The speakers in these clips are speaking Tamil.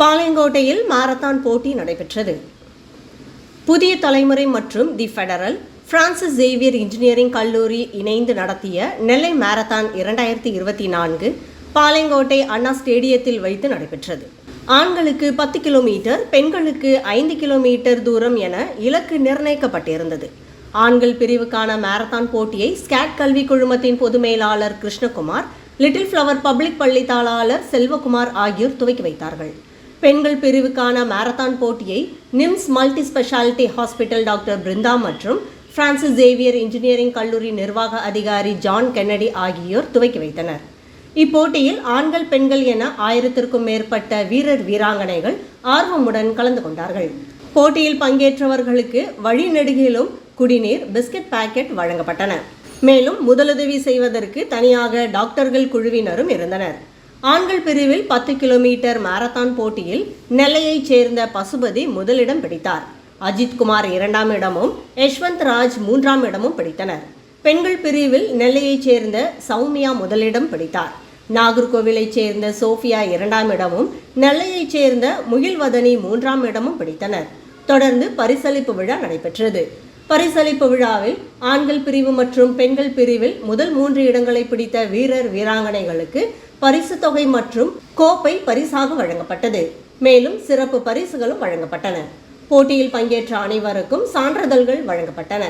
பாளையங்கோட்டையில் மாரத்தான் போட்டி நடைபெற்றது. புதிய தலைமுறை மற்றும் the federal Francis Xavier engineering கல்லூரி இணைந்து நடத்திய நெல்லை மாரத்தான் இரண்டாயிரத்தி இருபத்தி நான்கு பாளையங்கோட்டை அண்ணா ஸ்டேடியத்தில் வைத்து நடைபெற்றது. ஆண்களுக்கு பத்து கிலோமீட்டர் பெண்களுக்கு ஐந்து கிலோமீட்டர் தூரம் என இலக்கு நிர்ணயிக்கப்பட்டிருந்தது. ஆண்கள் பிரிவுக்கான மாரத்தான் போட்டியை ஸ்கேட் கல்வி குழுமத்தின் பொது மேலாளர் கிருஷ்ணகுமார் லிட்டில் ஃப்ளவர் பப்ளிக் பள்ளி தாளாளர் செல்வகுமார் ஆகியோர் துவக்கி வைத்தார்கள். பெண்கள் பிரிவுக்கான மாரத்தான் போட்டியை NIMS multi speciality hospital doctor Brinda மற்றும் பிரான்சிஸ் சேவியர் இன்ஜினியரிங் கல்லூரி நிர்வாக அதிகாரி ஜான் கென்னடி ஆகியோர் துவக்கி வைத்தனர். இப்போட்டியில் ஆண்கள் பெண்கள் என ஆயிரத்திற்கும் மேற்பட்ட வீரர் வீராங்கனைகள் ஆர்வமுடன் கலந்து கொண்டார்கள். போட்டியில் பங்கேற்றவர்களுக்கு வழிநெடுகிலும் குடிநீர் பிஸ்கட் பாக்கெட் வழங்கப்பட்டன. மேலும் முதலுதவி செய்வதற்கு தனியாக டாக்டர்கள் குழுவினரும் இருந்தனர். ஆண்கள் பிரிவில் பத்து கிலோமீட்டர் மாரத்தான் போட்டியில் நெல்லையைச் சேர்ந்த பசுபதி முதலிடம் பிடித்தார். அஜித்குமார் இரண்டாம் இடமும் யஷ்வந்த் ராஜ் மூன்றாம் இடமும் பிடித்தனர். பெண்கள் பிரிவில் நெல்லையைச் சேர்ந்த சௌமியா முதலிடம் பிடித்தார். நாகர்கோவிலைச் சேர்ந்த சோஃபியா இரண்டாம் இடமும் நெல்லையைச் சேர்ந்த முகில்வதனி மூன்றாம் இடமும் பிடித்தனர். தொடர்ந்து பரிசளிப்பு விழா நடைபெற்றது. பரிசளிப்பு விழாவில் ஆண்கள் பிரிவு மற்றும் பெண்கள் பிரிவில் முதல் மூன்று இடங்களை பிடித்த வீரர் வீராங்கனைகளுக்கு பரிசு தொகை மற்றும் கோப்பை பரிசாக வழங்கப்பட்டது. மேலும் சிறப்பு பரிசுகளும் வழங்கப்பட்டன. போட்டியில் பங்கேற்ற அனைவருக்கும் சான்றிதழ்கள் வழங்கப்பட்டன.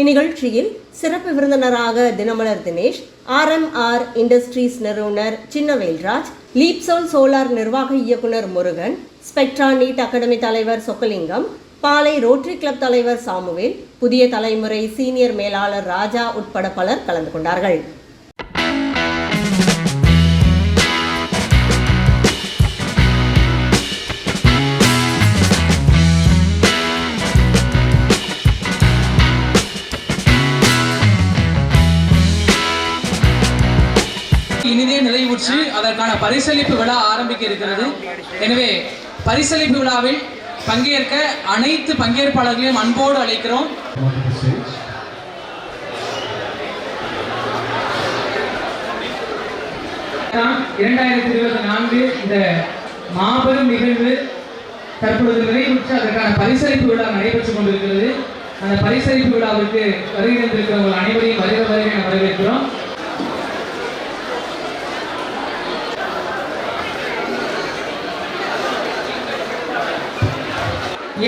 இந்நிகழ்ச்சியில் சிறப்பு விருந்தினராக தினமலர் தினேஷ் ஆர்எம்ஆர் இண்டஸ்ட்ரீஸ் நிறுவனர் சின்னவேல்ராஜ் லீப்சோல் சோலார் நிர்வாக இயக்குனர் முருகன் ஸ்பெக்ட்ரா நீட் அகாடமி தலைவர் சொக்கலிங்கம் பாலை ரோட்டரி கிளப் தலைவர் சாமுவேல் புதிய தலைமுறை சீனியர் மேலாளர் ராஜா உட்பட பலர் கலந்து கொண்டார்கள். இனிதே நிறைவுற்று அதற்கான பரிசளிப்பு விழா ஆரம்பிக்க இருக்கிறது. எனவே பரிசளிப்பு விழாவில் பங்கேற்க அனைத்து பங்கேற்பாளர்களையும் அன்போடு அழைக்கிறோம். இரண்டாயிரத்தி இருபத்தி நான்கு இந்த மாபெரும் நிகழ்வு தற்பொழுது நிறைவுற்று அதற்கான பரிசளிப்பு விழா நடைபெற்றுக் கொண்டிருக்கிறது. அந்த பரிசளிப்பு விழாவிற்கு வருகை அனைவரையும் வருக வருக என வரவேற்கிறோம்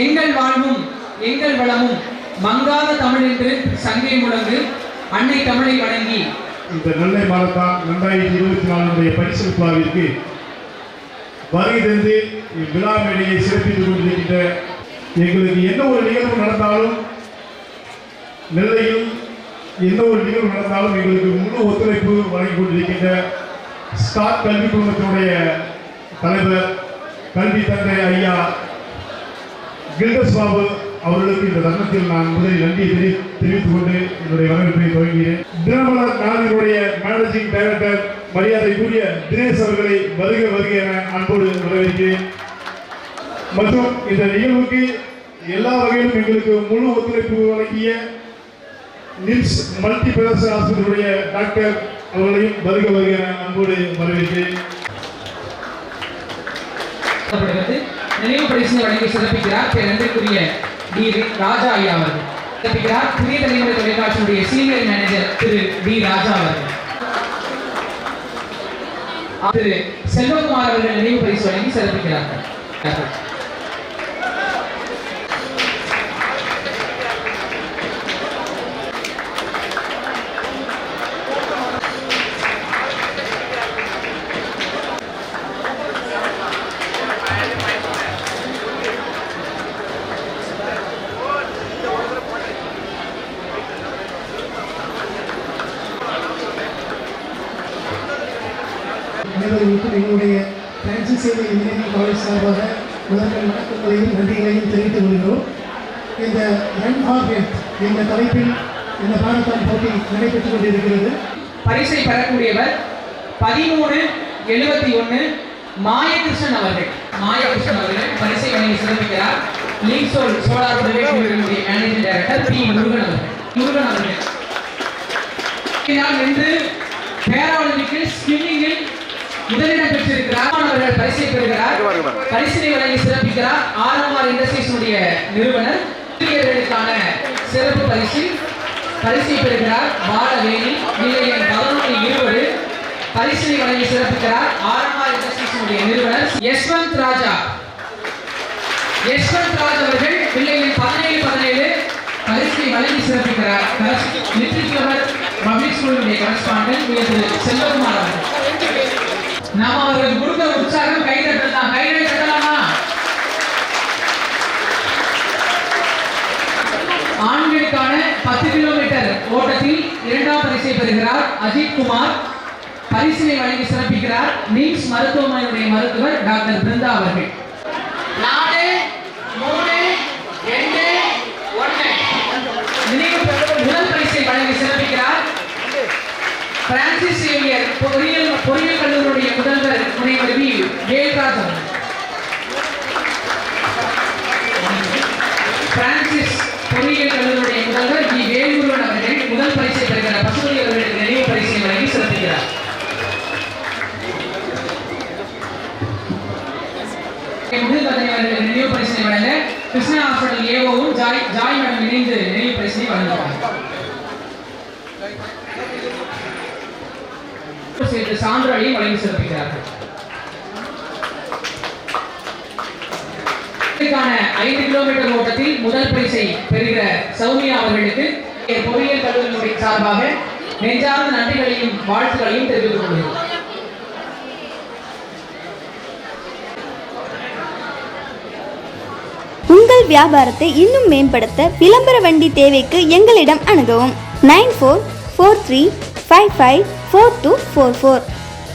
எங்கள் வாழ்வும் எங்கள் வளமும் மங்காத தமிழ் என்று சங்கை முழங்கு அன்னை தமிழை வணங்கி. இந்த நெல்லை மாரத்தான் ரெண்டாயிரத்தி இருபத்தி நாலுடைய பரிசு விழாவிற்கு வருகை தந்து இவ்விழா மேடையை சிறப்பித்துக் கொண்டிருக்கின்ற எங்களுக்கு எந்த ஒரு நிகழ்வு நடந்தாலும் நெல்லையில் எந்த ஒரு நிகழ்வு நடந்தாலும் எங்களுக்கு முழு ஒத்துழைப்பு வழங்கிக் கொண்டிருக்கின்ற ஸ்டார் கல்வி குழுமத்தினுடைய தலைவர் கல்வி தந்தை ஐயா கில்டஸ் பாபு அவர்களுக்கு இந்த தருணத்தில் நான் முதலில் நன்றியை தெரிவித்துக் கொண்டு என்னுடைய வரவேற்பை துவங்குகிறேன். தினமலர் நாளினுடைய மேனேஜிங் டைரக்டர் மரியாதைக்குரிய தினேஷ் அவர்களை வருக வருக என அன்போடு வரவேற்கிறேன். மற்றும் இந்த நிகழ்வுக்கு எல்லா வகையிலும் எங்களுக்கு முழு ஒத்துழைப்பு வழங்கிய நிம்ஸ் மல்டி பிரதேச ஆஸ்பத்திரியுடைய டாக்டர் அவர்களையும் வருக வருக என அன்போடு வரவேற்கிறேன். நினைவு பரிசு வழங்கி சிறப்பிக்கிறார் திரு நன்றிக்குரிய டி ராஜா ஐயா அவர்கள். சிறப்பிக்கிறார் புதிய தலைமுறை தொலைக்காட்சியுடைய senior manager Thiru T Raja அவர்கள். திரு செல்வகுமார் அவர்கள் நினைவு பரிசு வழங்கி சிறப்பிக்கிறார்கள் அனைவருக்கும் எங்களுடைய பிரான்சிஸ் இன்ஜினியரிங் காலேஜ் சார்பாக முதல்வர் வணக்கங்களையும் நன்றிகளையும் தெரிவித்துக் கொள்கிறோம். இந்த ரன் ஃபார் ஹெல்த் என்ற தலைப்பில் இந்த மாரத்தான் போட்டி நடைபெற்றுக் கொண்டிருக்கிறது. பரிசை பெறக்கூடியவர் பதிமூணு எழுபத்தி ஒன்று மாயகிருஷ்ணன் அவர்கள். மாயகிருஷ்ணன் அவர்கள் பரிசை வழங்கி சிறப்பிக்கிறார். லீக் soul solar private managing director P. Murugan அவர்கள். முருகன் அவர்கள். நான் இன்று பேராலிம்பிக்கில் ஸ்விம்மிங்கில் முதலிடம் பெற்றிருக்கிறார் அவர்கள் பரிசை பெறுகிறார். பரிசினை வழங்கி சிறப்பிக்கிறார். ஆர்எம்ஆர் இண்டஸ்ட்ரீஸுடைய நிறுவனர் ஊழியர்களுக்கான சிறப்பு பரிசு. பரிசை பெறுகிறார் பாலவேணி நிலை எண் பதினொன்று இருபது. பரிசினை வழங்கி சிறப்பிக்கிறார் ஆர்எம்ஆர் இண்டஸ்ட்ரீஸுடைய நிறுவனர் யஷ்வந்த் ராஜா. யஷ்வந்த் ராஜ் அவர்கள் பிள்ளை எண் பதினேழு பதினேழு பரிசை வழங்கி சிறப்பிக்கிறார். லிட்ரேச்சர் பப்ளிக் ஸ்கூலுடைய கரஸ்பாண்டன்ட் திரு செல்வகுமார் அவர்கள். நாம அவர்களுக்கு கொடுத்த உற்சாகம் கைதட்டல் தான். கைதை தட்டலாமா ஆண்களுக்கான பத்து கிலோமீட்டர் ஓட்டத்தில் இரண்டாம் பரிசை பெறுகிறார் அஜித் குமார். பரிசினை வழங்கி சிறப்பிக்கிறார் நீம்ஸ் மருத்துவமனையுடைய மருத்துவர் டாக்டர் பிருந்தா அவர்கள். நாலு மூணு ரெண்டு ஒன்று. நினைவு முதல் பரிசை வழங்கி சிறப்பிக்கிறார். பிரான்சிஸ் சேவியர் பொறியியல் முனைவர் பிரான்சிஸ் பொறியியல் கல்லூரியுடைய முதல்வர் வி. வேல்முருகன் அவர்கள் முதல் பரிசை பெறுகிறார். பசுபதி அவர்களுக்கு நினைவு பரிசை வழங்கி முதல் நினைவு பரிசனை வழங்க கிருஷ்ணா ஹாஸ்பிட்டல் ஏவோவும் ஜாய் ஜாய் மேடம் இணைந்து நினைவு பரிசனை வழங்குவார் சேர்த்து வழங்கி சிறப்பிக்கிறார்கள் இதற்கான ஐந்து கிலோமீட்டர் ஓட்டத்தில் முதல் பரிசை பெறுகிற சௌமியா அவர்களுக்கு பொறியியல் கல்லூரியினுடைய சார்பாக நெஞ்சார்ந்த நன்றிகளையும் வாழ்த்துக்களையும் தெரிவித்துக் கொள்கிறோம் உங்கள் வியாபாரத்தை இன்னும் மேம்படுத்த விளம்பர வண்டி தேவைக்கு எங்களிடம் அணுகவும். Nine four four three five five four two four four.